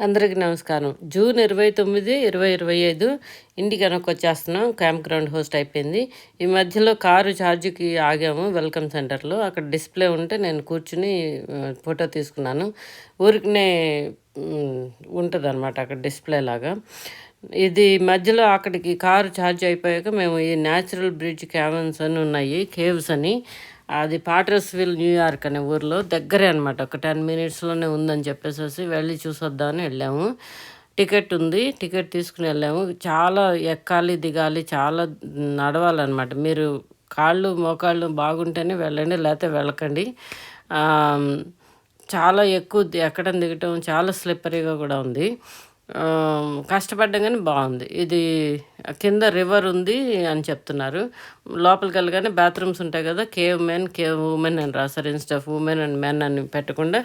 అందరికీ నమస్కారం. జూన్ ఇరవై తొమ్మిది ఇరవై ఇరవై ఐదు ఇంటికి వెనక్కి వచ్చేస్తున్నాం. క్యాంప్ గ్రౌండ్ హోస్ట్ అయిపోయింది. ఈ మధ్యలో కారు ఛార్జ్కి ఆగాము. వెల్కమ్ సెంటర్లో. అక్కడ డిస్ప్లే ఉంటే నేను కూర్చుని ఫోటో తీసుకున్నాను. ఊరికినే ఉంటుంది అనమాట అక్కడ డిస్ప్లే లాగా. ఇది మధ్యలో అక్కడికి కారు ఛార్జ్ అయిపోయాక మేము ఈ న్యాచురల్ బ్రిడ్జ్ క్యావెన్స్ అని ఉన్నాయి కేవ్స్ అని. అది పాటర్స్విల్ న్యూయార్క్ అనే ఊర్లో దగ్గరే అనమాట ఒక టెన్ మినిట్స్లోనే ఉందని చెప్పేసి వెళ్ళి చూసొద్దామని వెళ్ళాము. టికెట్ ఉంది. టికెట్ తీసుకుని వెళ్ళాము. చాలా ఎక్కాలి దిగాలి చాలా నడవాలన్నమాట. మీరు కాళ్ళు మోకాళ్ళు బాగుంటేనే వెళ్ళండి లేకపోతే వెళ్ళకండి. చాలా ఎక్కువ ఎక్కడం దిగటం చాలా స్లిప్పరీగా కూడా ఉంది. కష్టపడ్డం కానీ బాగుంది. ఇది కింద రివర్ ఉంది అని చెప్తున్నారు. లోపలికి వెళ్ళగానే బాత్రూమ్స్ ఉంటాయి కదా కేవ్ మెన్ కేవ్ ఉమెన్ అని రాశారు. Instead of women and men అని పెట్టకుండా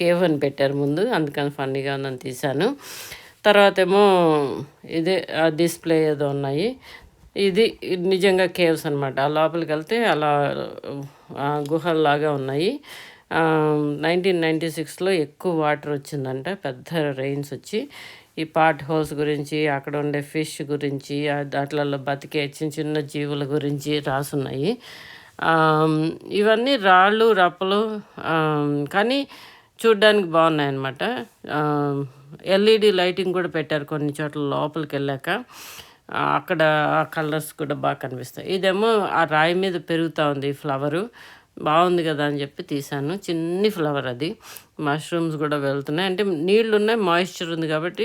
కేవ్ అని పెట్టారు ముందు. అందుకని ఫన్నీగా ఉందని తీశాను. తర్వాత ఏమో ఇదే డిస్ప్లే ఏదో ఉన్నాయి. ఇది నిజంగా కేవ్స్ అనమాట లోపలికి వెళ్తే అలా గుహల్లాగా ఉన్నాయి. నైన్టీన్ నైంటీ సిక్స్లో ఎక్కువ వాటర్ వచ్చిందంట పెద్ద రెయిన్స్ వచ్చి. ఈ పాట్ హోల్స్ గురించి అక్కడ ఉండే ఫిష్ గురించి దాంట్లలో బతికే చిన్న చిన్న జీవుల గురించి రాసున్నాయి. ఇవన్నీ రాళ్ళు రప్పలు కానీ చూడ్డానికి బాగున్నాయి అనమాట ఎల్ఈడి లైటింగ్ కూడా పెట్టారు కొన్ని చోట్ల లోపలికి వెళ్ళాక. అక్కడ ఆ కలర్స్ కూడా బాగా కనిపిస్తాయి. ఇదేమో ఆ రాయి మీద పెరుగుతూ ఉంది ఫ్లవరు బాగుంది కదా అని చెప్పి తీసాను చిన్ని ఫ్లవర్ అది. మష్రూమ్స్ కూడా వెళ్తున్నాయి. అంటే నీళ్ళు ఉన్నాయి మాయిశ్చర్ ఉంది కాబట్టి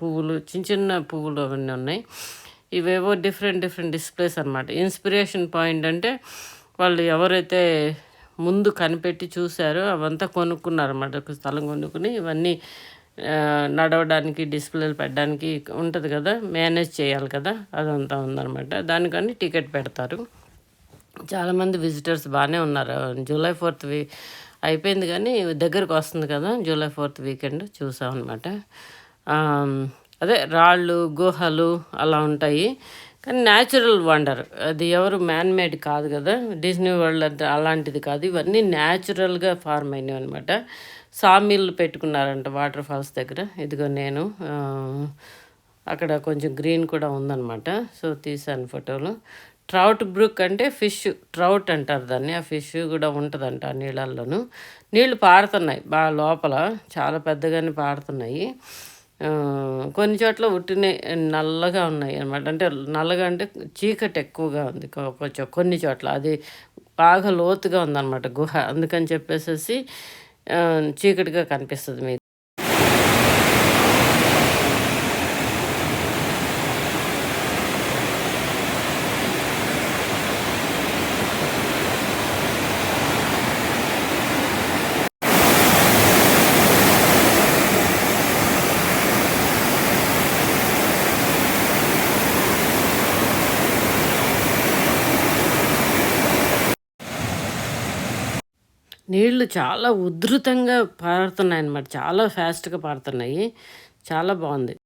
పువ్వులు చిన్న చిన్న పువ్వులు అవన్నీ ఉన్నాయి. ఇవేవో డిఫరెంట్ డిఫరెంట్ డిస్ప్లేస్ అనమాట ఇన్స్పిరేషన్ పాయింట్ అంటే వాళ్ళు ఎవరైతే ముందు కనిపెట్టి చూశారో అవంతా కొనుక్కున్నారన్నమాట ఒక స్థలం కొనుక్కుని ఇవన్నీ నడవడానికి డిస్ప్లేలు పెట్టడానికి ఉంటుంది కదా మేనేజ్ చేయాలి కదా అదంతా ఉందన్నమాట. దానికని టికెట్ పెడతారు. చాలామంది విజిటర్స్ బాగానే ఉన్నారు. జూలై ఫోర్త్ వీ అయిపోయింది కానీ దగ్గరకు వస్తుంది కదా జూలై ఫోర్త్ వీకెండ్ చూసాం అనమాట అదే రాళ్ళు గుహలు అలా ఉంటాయి. కానీ న్యాచురల్ వండర్ అది ఎవరు మ్యాన్ మేడ్ కాదు కదా డిస్నీ వరల్డ్ అలాంటిది కాదు. ఇవన్నీ న్యాచురల్గా ఫార్మ్ అయినవి అనమాట సామిల్ పెట్టుకున్నారంట వాటర్ ఫాల్స్ దగ్గర. ఇదిగో నేను అక్కడ కొంచెం గ్రీన్ కూడా ఉందన్నమాట. సో తీసాను ఫోటోలు ట్రౌట్ బ్రూక్ అంటే ఫిష్ ట్రౌట్ అంటారు దాన్ని. ఆ ఫిష్ కూడా ఉంటుందంట ఆ నీళ్ళల్లోనూ. నీళ్ళు పారుతున్నాయి బాగా లోపల చాలా పెద్దగానే పారుతున్నాయి. కొన్ని చోట్ల ఉట్టినే నల్లగా ఉన్నాయి అనమాట అంటే నల్లగా అంటే చీకటి ఎక్కువగా ఉంది కొంచెం కొన్ని చోట్ల. అది బాగా లోతుగా ఉందన్నమాట గుహ. అందుకని చెప్పేసేసి చీకటిగా కనిపిస్తుంది మీకు నీళ్ళు చాలా ఉధృతంగా పారుతున్నాయి అన్నమాట చాలా ఫాస్ట్గా పారుతున్నాయి. చాలా బాగుంది.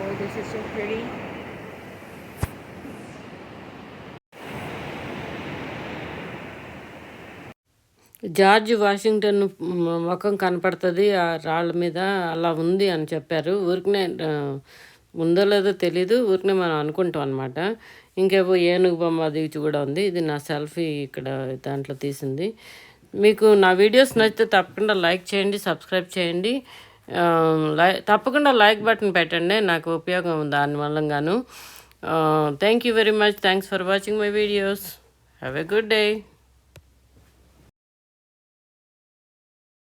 Oh, this is so pretty. George Washington ముఖం కనపడుతుంది ఆ రాళ్ళ మీద అలా ఉంది అని చెప్పారు. ఊరికనే ఉందో లేదో తెలీదు ఊరికనే మనం అనుకుంటాం అనమాట ఇంకేవో ఏనుగు బొమ్మ అది కూడా ఉంది. ఇది నా సెల్ఫీ ఇక్కడ దాంట్లో తీసింది. మీకు నా వీడియోస్ నచ్చితే తప్పకుండా లైక్ చేయండి సబ్స్క్రైబ్ చేయండి. లై తప్పకుండా లైక్ బటన్ పెట్టండి నాకు ఉపయోగం దానివల్ల గాను thank you very much thanks for watching my videos have a good day